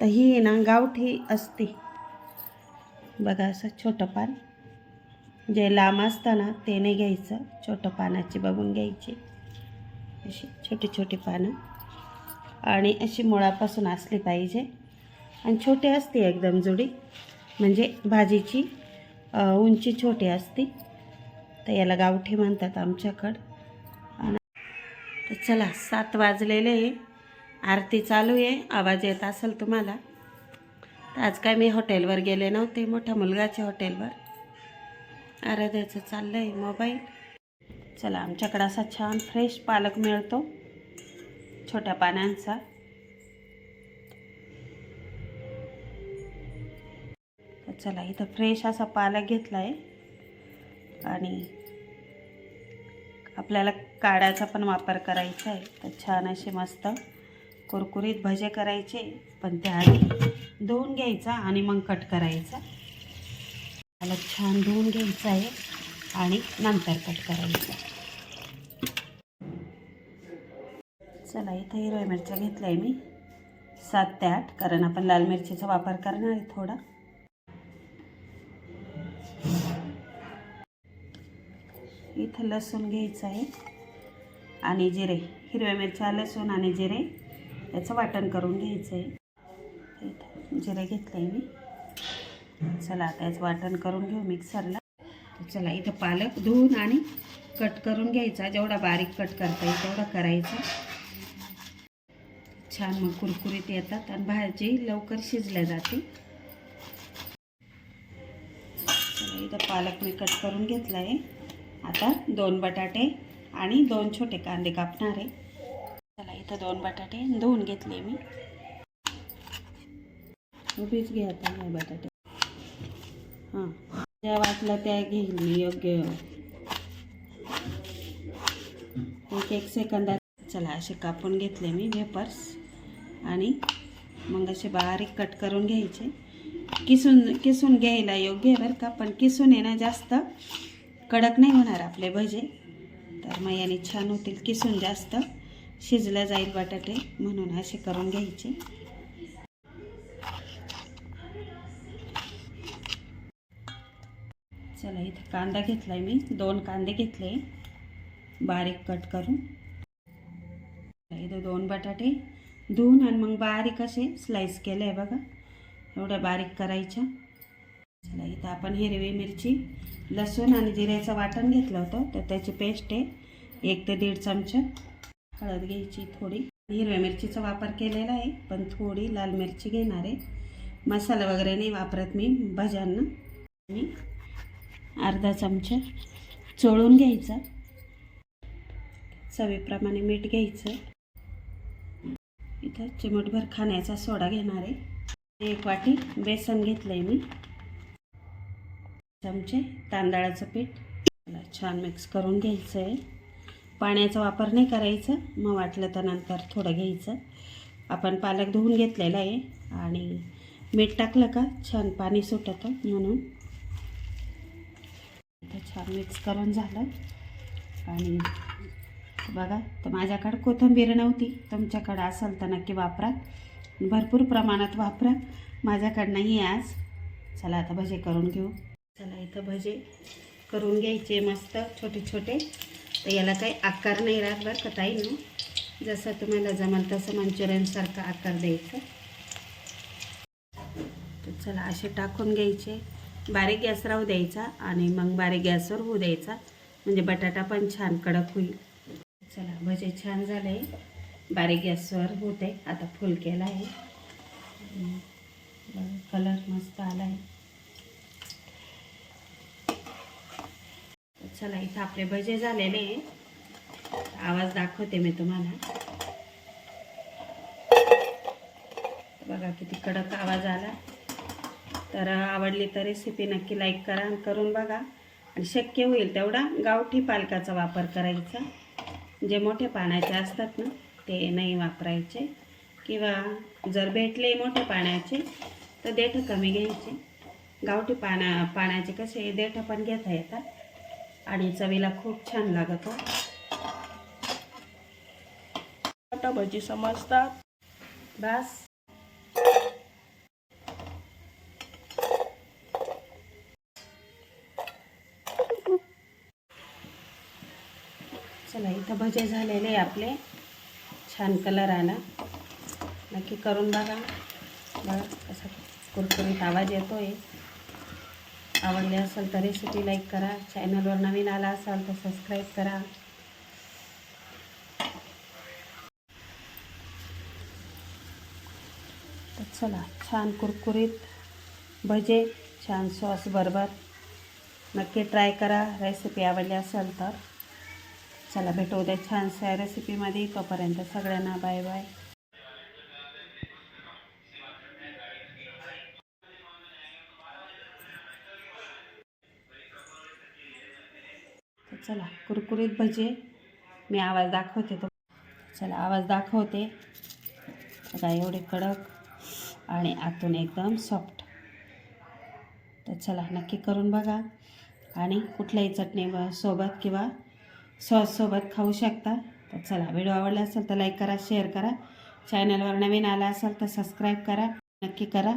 तर ही आहे ना गावठी असते. बघा असं छोटं पान. जे लांब असतं ना ते नाही घ्यायचं. छोटं पानाची बघून घ्यायची. अशी छोटी छोटी पानं. आणि अशी मुळापासून असली पाहिजे. आणि छोटी असते एकदम जुडी. म्हणजे भाजीची उंची छोटी असते. तर याला गावठी म्हणतात आमच्याकडं. आणि तर चला सात वाजलेले आहे. आरती चालू आहे. आवाज येत असेल तुम्हाला? तर आज काय मी हॉटेलवर गेले नव्हते. मोठ्या मुलगाच्या हॉटेलवर. आराध्याचं चाललं आहे मोबाईल. चला आमच्याकडं असा छान फ्रेश पालक मिळतो. छोट्या पानांचा. तर चला इथं फ्रेश असा पालक घेतला आहे आणि आपल्याला काड्याचा पण वापर करायचा आहे. तर छान असे मस्त कुरकुरीत भजे करायचे पण त्याआधी धुवून घ्यायचा आणि मग कट करायचा. त्याला छान धुवून घ्यायचं आहे आणि नंतर कट करायचा. चला इथं हिरव्या मिरच्या घेतल्या आहे मी. सात ते आठ कारण आपण लाल मिरचीचा वापर करणार आहे थोडा. इथं लसूण घ्यायचं आहे आणि जिरे हिरव्या मिरच्या लसूण आणि जिरे. याचं वाटण करून घ्यायचं आहे जिरे घेतलं आहे मी. चला आता याचं वाटण करून घेऊ मिक्सरला. चला इथं पालक धुवून आणि कट करून घ्यायचा. जेवढा बारीक कट करता येईल तेवढा करायचा. छान मग कुरकुरीत येतात आणि भाजी लवकर शिजल्या जाते. इथं पालक मी कट करून घेतला आहे आता दोन बटाटे आणि दोन छोटे कांदे कापणार आहे. चला इथं दोन बटाटे धुवून घेतले मी. उभीच घे हे बटाटे. हां. ज्या वाटलं त्या घेईल मी योग्य. एक एक सेकंदात. चला असे कापून घेतले मी वेपर्स आणि मग असे बारीक कट करून घ्यायचे. किसून किसून घ्यायला योग्य आहे बरं का पण किसून आहे ना जास्त कडक नाही होणार आपले भजे. तर मग याने छान होतील किसून जास्त. शिजल्या जाईल बटाटे म्हणून असे करून घ्यायचे. चला इथं कांदा घेतला आहे मी. दोन कांदे घेतले. बारीक कट करून. इथं दोन बटाटे धुवून आणि मग बारीक असे स्लाईस केले आहे बघा. एवढ्या बारीक करायच्या. चला इथं आपण हिरवी मिरची लसूण आणि जिऱ्याचं वाटण घेतलं होतं. तर त्याची पेस्ट आहे. एक ते दीड चमचा. हळद घ्यायची थोडी. हिरव्या मिरचीचा वापर केलेला आहे पण थोडी लाल मिरची घेणार आहे. मसाला वगैरे नाही वापरत मी भज्यांना. मी अर्धा चमचा चोळून घ्यायचा. चवीप्रमाणे मीठ घ्यायचं. इथं चिमटभर खाण्याचा सोडा घेणार आहे. एक वाटी बेसन घेतलं आहे मी. चमचे तांदळाचं पीठ. छान मिक्स करून घ्यायचं आहे पाण्याचा वापर नाही करायचं. मग वाटलं तर नंतर थोडं घ्यायचं. आपण पालक धुवून घेतलेला आहे. आणि मीठ टाकलं का? छान पाणी सुटतं म्हणून. तर छान मिक्स करून झालं. आणि बघा तर माझ्याकडं कोथिंबीर नव्हती. तुमच्याकडं असेल तर नक्की वापरा. भरपूर प्रमाणात वापरा. माझ्याकडं नाही आहे आज. चला आता भजे करून घेऊ. चला इथं भजे करून घ्यायचे मस्त छोटे छोटे तर याला काही आकार नाही राहत बरं का ताई ना जसं तुम्हाला जमाल तसं मंचुरियनसारखा आकार द्यायचा. तर चला असे टाकून घ्यायचे. बारीक गॅस राहू द्यायचा आणि मग बारीक गॅसवर होऊ द्यायचा. म्हणजे बटाटा पण छान कडक होईल. चला भजे छान झाले. बारीक गॅसवर होते. आता फुल केला आहे कलर मस्त आला आहे चला इथं आपले भजे झालेले आहे. आवाज दाखवते मी तुम्हाला. बघा किती कडक आवाज आला. तर आवडली तर रेसिपी नक्की लाईक करा आणि करून बघा. आणि शक्य होईल तेवढा गावठी पालकाचा वापर करायचा. जे मोठे पाण्याचे असतात ना ते नाही वापरायचे. किंवा जर भेटले मोठे पाण्याचे तर देठं कमी घ्यायचे. गावठी पाण्या पाण्याचे कसे देठं पण घेता येतात. आणि चवीला खूप छान लागत हो. टमाटा भजी समजतात. बस. चला इथं भजे झालेले आपले. छान कलर आला. नक्की करून बघा. बघा कसा कुरकुरीत आवाज येतो आहे आवडले असेल तर रेसिपी लाईक करा. चॅनलवर नवीन आला असाल तर सबस्क्राईब करा. तर चला छान कुरकुरीत भजे छान सॉस बरोबर. नक्की ट्राय करा. रेसिपी आवडली असेल तर. चला भेटू उद्या छानशा रेसिपीमध्ये तोपर्यंत सगळ्यांना बाय बाय चला कुरकुरीत भजे. मी आवाज दाखवते तो. चला आवाज दाखवते. बघा एवढे कडक आणि आतून एकदम सॉफ्ट तर चला नक्की करून बघा. आणि कुठल्याही चटणी ब- सोबत किंवा सॉससोबत खाऊ शकता. तर चला व्हिडिओ आवडला असेल तर लाईक करा शेअर करा. चॅनलवर नवीन आला असेल तर सबस्क्राईब करा. नक्की करा.